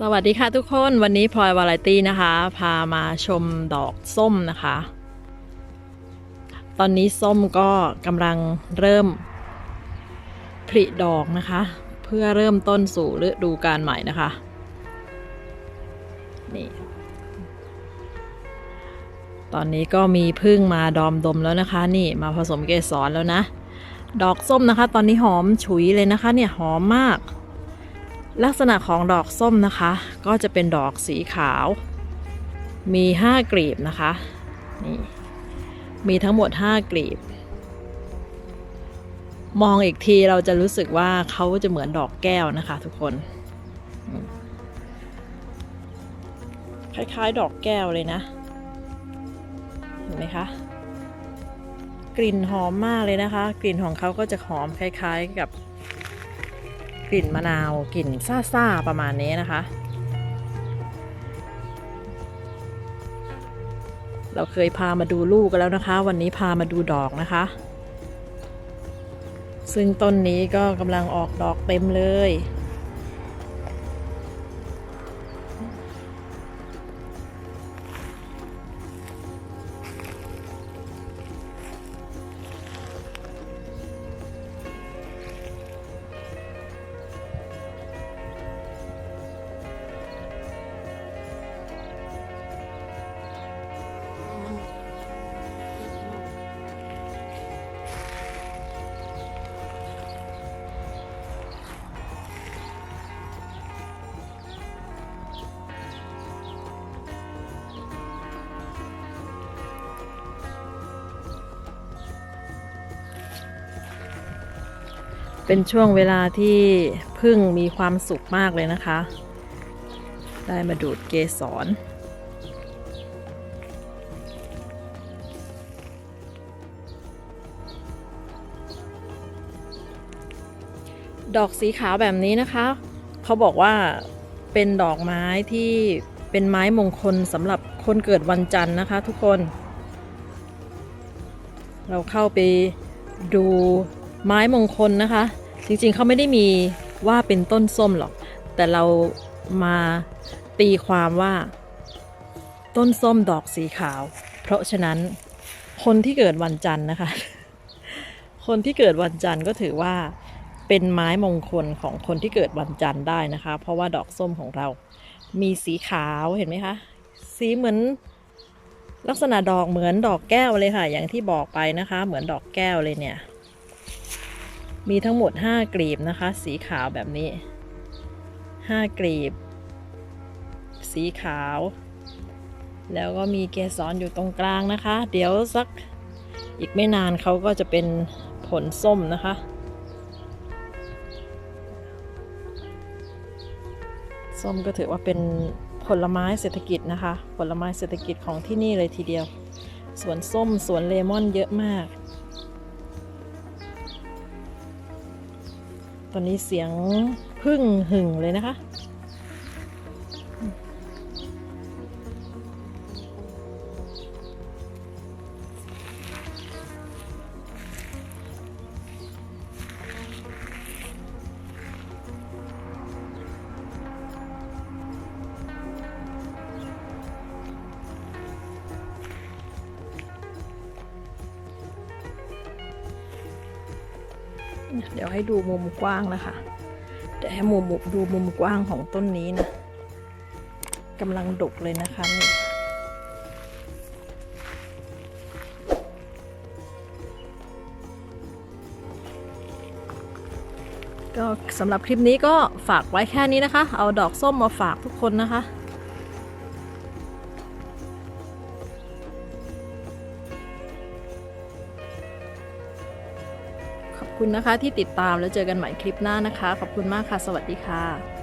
สวัสดีค่ะทุกคนวันนี้พลอยวาไรตี้นะคะ พามาชมดอกส้มนะคะ ตอนนี้ส้มก็กำลังเริ่มผลิดอกนะคะ เพื่อเริ่มต้นสู่ฤดูกาลใหม่นะคะนี่ตอนนี้ก็มีพึ่งมาดอมดมแล้วนะคะ นี่มาผสมเกสรแล้วนะ ดอกส้มนะคะ ตอนนี้หอมฉุยเลยนะคะ เนี่ยหอมมาก ลักษณะของดอกส้มนะคะ ก็จะเป็นดอกสีขาว มี 5 กลีบนะคะนี่มีทั้งหมด 5 กลีบ มองอีกทีเราจะรู้สึกว่าเขาจะเหมือนดอกแก้วนะคะทุกคน คล้ายๆ ดอกแก้วเลยนะ เห็นไหมคะ กลิ่นหอมมากเลยนะคะ กลิ่นของเขาก็จะหอมคล้าย ๆกับ กลิ่นมะนาวกลิ่นซ่าๆประมาณนี้นะคะ เราเคยพามาดูลูกกันแล้วนะคะ วันนี้พามาดูดอกนะคะ ซึ่งต้นนี้ก็กำลังออกดอกเต็มเลย เป็นช่วงเวลาที่พึ่งมีความสุขมากเลยนะคะ ได้มาดูดเกสรดอกสีขาวแบบนี้นะคะ เขาบอกว่าเป็นดอกไม้ที่เป็นไม้มงคลสำหรับคนเกิดวันจันทร์นะคะทุกคน เราเข้าไปดู ไม้มงคลนะคะ จริงๆเขาไม่ได้มีว่าเป็นต้นส้มหรอก แต่เรามาตีความว่า ต้นส้มดอกสีขาว เพราะฉะนั้นคนที่เกิดวันจันทร์นะคะ คนที่เกิดวันจันทร์ก็ถือว่าเป็นไม้มงคลของคนที่เกิดวันจันทร์ได้นะคะ เพราะว่าดอกส้มของเรา มีสีขาวเห็นไหมคะ สีเหมือนลักษณะดอกเหมือนดอกแก้วเลยค่ะ อย่างที่บอกไปนะคะ เหมือนดอกแก้วเลยเนี่ย มีทั้งหมด 5 กลีบนะคะ สีขาวแบบนี้ 5 กลีบ สีขาว แล้วก็มีเกสรอยู่ตรงกลางนะคะ เดี๋ยวสักอีกไม่นานเขาก็จะเป็นผลส้มนะคะ ส้มก็ถือว่าเป็นผลไม้เศรษฐกิจนะคะ ผลไม้เศรษฐกิจของที่นี่เลยทีเดียว สวนส้มสวนเลมอนเยอะมาก ตอนนี้เสียงพึ่งหึ่งเลยนะคะ เดี๋ยวให้ดูมุมกว้างนะคะเดี๋ยวให้มุมดูมุมกว้างของต้นนี้นะกำลังดกเลยนะคะนี่ก็สำหรับคลิปนี้ก็ฝากไว้แค่นี้นะคะ เอาดอกส้มมาฝากทุกคนนะคะ คุณนะคะที่ติดตามแล้วเจอกันใหม่คลิปหน้านะคะ ขอบคุณมากค่ะ สวัสดีค่ะ